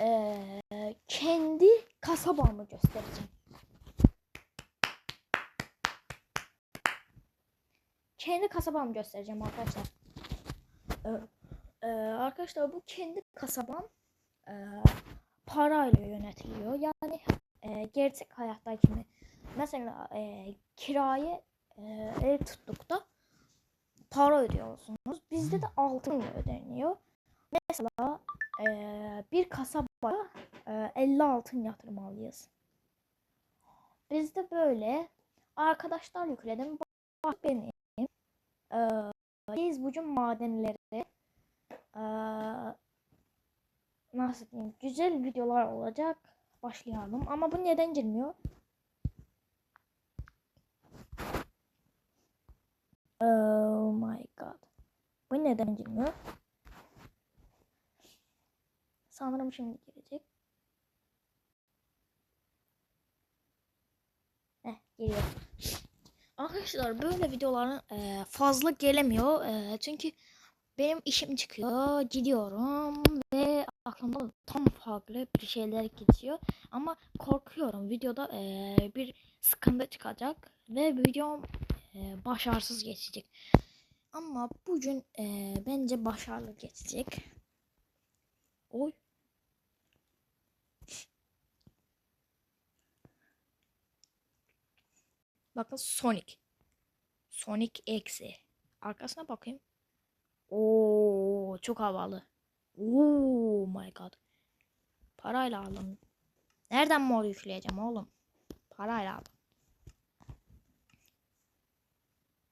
eee, kendi kasabamı göstereceğim. Kendi kasabamı göstereceğim arkadaşlar. Ee, e, arkadaşlar bu kendi kasabam e, parayla yönetiliyor. Yani e, gerçek hayattaki. Mesela e, kirayı e, ev tuttukta para ödüyorsunuz. Bizde de altın ödeniyor. Mesela e, bir kasabaya e, 50 altın yatırmalıyız. Bizde böyle arkadaşlar yükledim. Bak benim e, biz bugün madenleri e, nasıl diyeyim güzel videolar olacak. Başlayalım. Ama bu neden girmiyor? Oh my god. Bu neden girmiyor? Sanırım şimdi girecek. Heh geliyor. Arkadaşlar böyle videoların e, fazla gelemiyor. E, çünkü benim işim çıkıyor. Gidiyorum ve aklımda tam farklı bir şeyler geçiyor. Ama korkuyorum videoda e, bir sıkıntı çıkacak ve videom e, başarısız geçecek. Ama bugün e, bence başarılı geçecek. Oy. Bakın Sonic. Sonic eksi. Arkasına bakayım. Oo çok havalı. Oh my god. Parayla aldım. Nereden mor yükleyeceğim oğlum? Parayla aldım.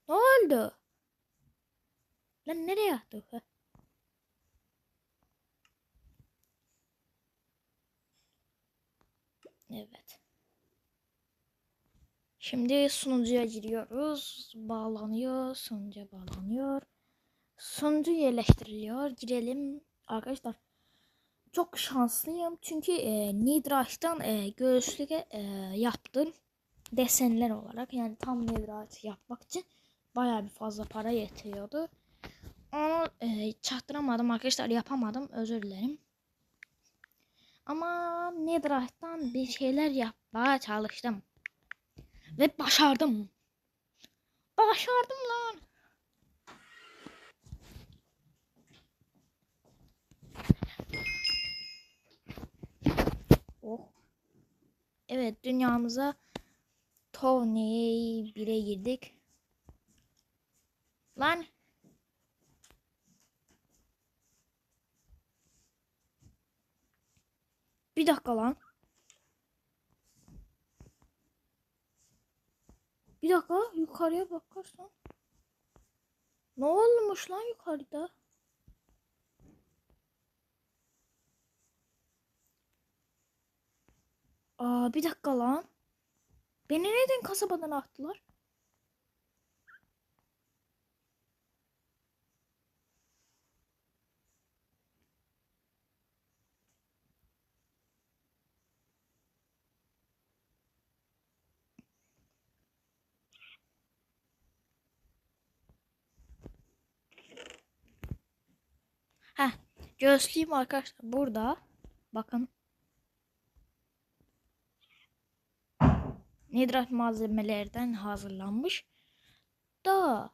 Ne oldu? Lan nereye attı? Evet. Şimdi sunucuya giriyoruz. Bağlanıyor. Sunucuya bağlanıyor. Sunucu yerleştiriliyor. Girelim. Arkadaşlar çok şanslıyım. Çünkü e, Nidrash'tan e, göğüslüğe e, yaptım. Desenler olarak. Yani tam Nidrash yapmak için bayağı bir fazla para yetiyordu. Onu e, çaktıramadım arkadaşlar. Yapamadım. Özür dilerim. Ama Nidrash'tan bir şeyler yapmaya çalıştım. Ve başardım. Başardım lan. Oh. Evet dünyamıza Tony 1'e girdik. Lan. Bir dakika lan. Bir dakika yukarıya bakarsan. Ne olmuş lan yukarıda? Aa bir dakika lan. Beni neden kasabadan attılar? Heh, göstereyim arkadaşlar burada. Bakın. Nidrat malzemelerden hazırlanmış. Da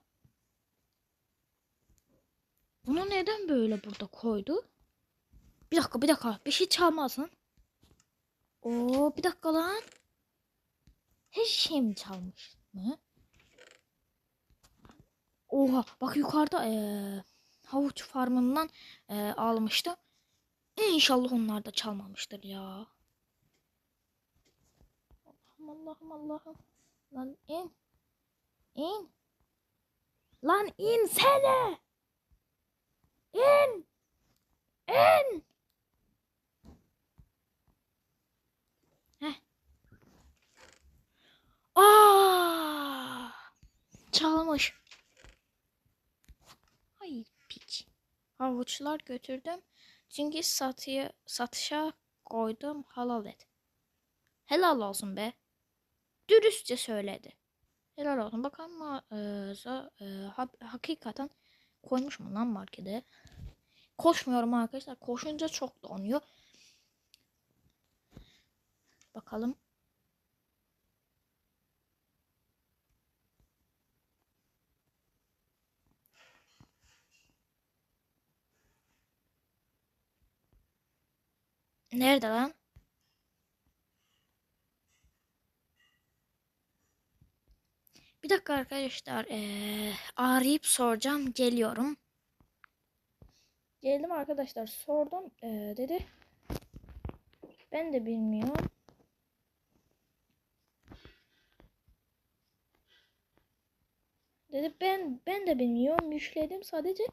bunu neden böyle burada koydu? Bir dakika bir dakika bir şey çalmasın. Oo bir dakika lan. Her şey mi çalmış mı? Oha bak yukarıda ee, havuç farmından ee, almıştı. İnşallah onlar da çalmamıştır ya. Allah'ım Allah'ım Allah'ım. Lan in. İn. Lan insene. İn. İn. Heh. Çalmış. Ay piç. Havuçlar götürdüm. Çünkü satıya, satışa koydum halal et. Helal olsun be. Dürüstçe söyledi. Helal olsun. Bakalım e, za- e, ha- hakikaten koymuş mu lan markete? Koşmuyorum arkadaşlar. Koşunca çok donuyor. Bakalım. Nerede lan? Bir dakika arkadaşlar. Ee, arayıp soracağım. Geliyorum. Geldim arkadaşlar. Sordum. Ee, dedi. Ben de bilmiyorum. Dedi ben ben de bilmiyorum. Yükledim sadece.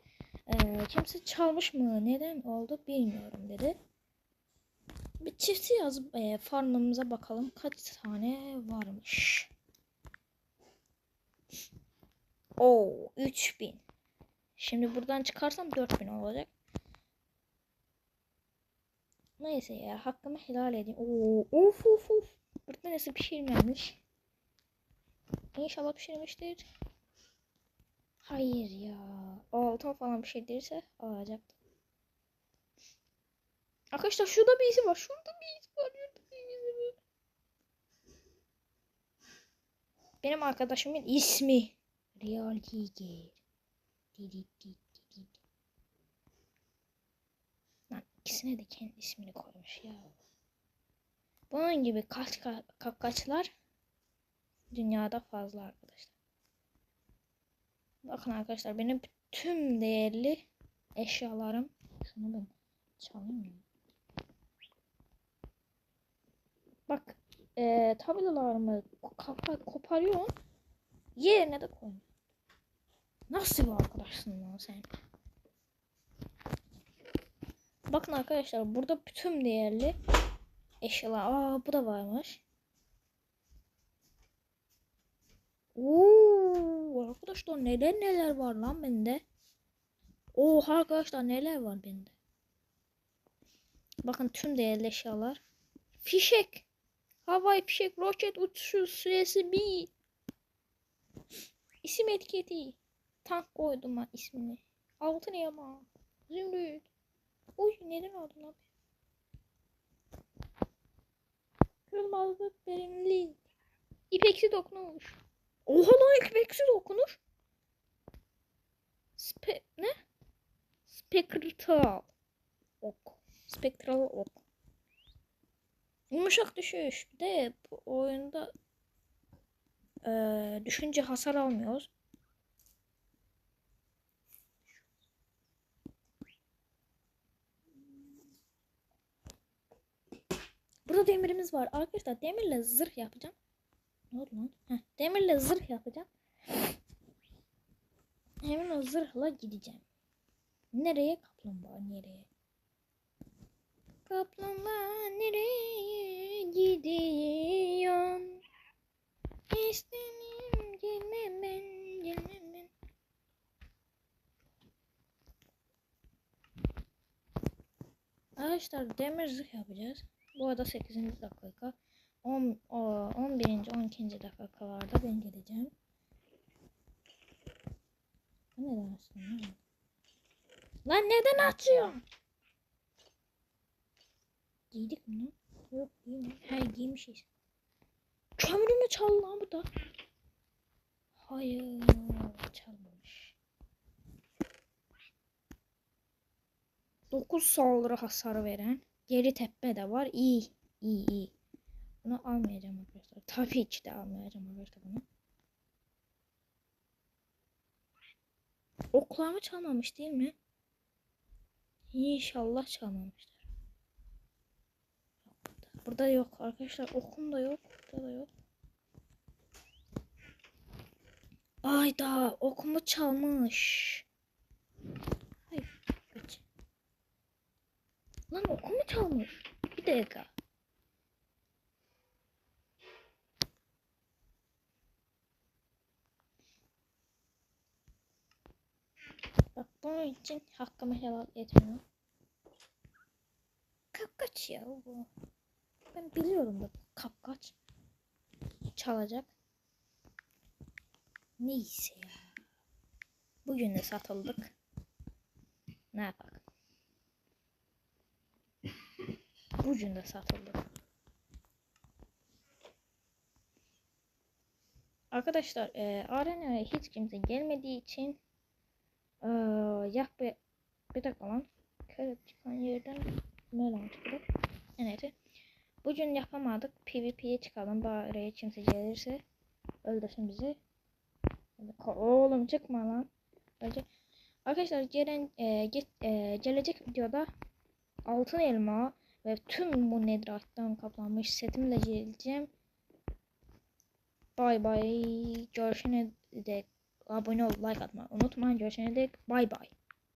Ee, kimse çalmış mı? Neden oldu bilmiyorum dedi. Bir çifti yazıp e, farmımıza bakalım kaç tane varmış. Oo 3000. Şimdi buradan çıkarsam 4000 olacak. Neyse ya hakkımı helal edeyim. Oo uf uf uf. Burada nasıl pişirmemiş. İnşallah pişirmiştir. Hayır ya. Altın falan bir şey değilse alacaktım. Arkadaşlar şurada bir izi var. Şurada bir izi var. Şurada bir izi var. Benim arkadaşımın ismi. Real di. Lan ikisine de kendi ismini koymuş ya. Bunun gibi kaç kapkaçlar dünyada fazla arkadaşlar. Bakın arkadaşlar benim tüm değerli eşyalarım. Şunu ben çalayım mı? Bak e, tabelalarımı kapa- koparıyorum. Yerine de koyuyorum. Nasıl bir arkadaşsın lan sen? Bakın arkadaşlar burada bütün değerli eşyalar. Aa bu da varmış. Oo arkadaşlar neler neler var lan bende. Oha arkadaşlar neler var bende. Bakın tüm değerli eşyalar. Fişek. Havai fişek roket uçuşu süresi bir. İsim etiketi. Tank koydum ben ismini. Altın yama. Zümrüt. Uy neden aldın abi? Kırılmazlık verimli. İpeksi dokunuş. Oha lan ipeksi dokunuş. Spe ne? Spektral ok. Spektral ok. Yumuşak düşüş. Bir de bu oyunda e, düşünce hasar almıyoruz. Burada demirimiz var. Arkadaşlar demirle zırh yapacağım. Ne oldu lan? Heh, demirle zırh yapacağım. Hemen o zırhla gideceğim. Nereye? Kaplumbağa nereye? Kaplumbağa nereye gidiyorsun? İstedim gelmem gelmem. Arkadaşlar demir zırh yapacağız. Bu arada 8. dakika. 10, o, 11. 12. dakikalarda ben geleceğim. Neden açtın lan? Lan neden açıyorsun? Giydik mi? Yok giymedik. He giymişiz. Kömürümü çal lan bu da. Hayır çalmamış. 9 saldırı hasarı veren. Geri tepe de var. İyi. İyi iyi. Bunu almayacağım arkadaşlar. Tabii ki de almayacağım arkadaşlar bunu. Oklarımı çalmamış değil mi? İnşallah çalmamıştır. Burada. Yok arkadaşlar. Okum da yok. Burada da yok. Ayda okumu çalmış. Hayır. Kaç. Lan okumu çalmış. Bir dakika. Bak bunun için hakkımı helal etmiyorum. Kapkaç ya bu. Ben biliyordum da kapkaç çalacak. Neyse ya. Bugün de satıldık. Ne yapak? Bugün de satıldık. Arkadaşlar e, arenaya hiç kimse gelmediği için e, ya bir, bir dakika lan. Kırıp çıkan yerden melon çıktı. Evet. Bugün yapamadık. PvP'ye çıkalım. Bari kimse gelirse öldürsün bizi. Oğlum çıkma lan. Önce Arkadaşlar gelen e, ge- e, gelecek videoda altın elma ve tüm bu netherite'dan kaplanmış setimle geleceğim. Bay bay. Görüşene dek abone ol, like atmayı unutmayın. Görüşene dek bay bay.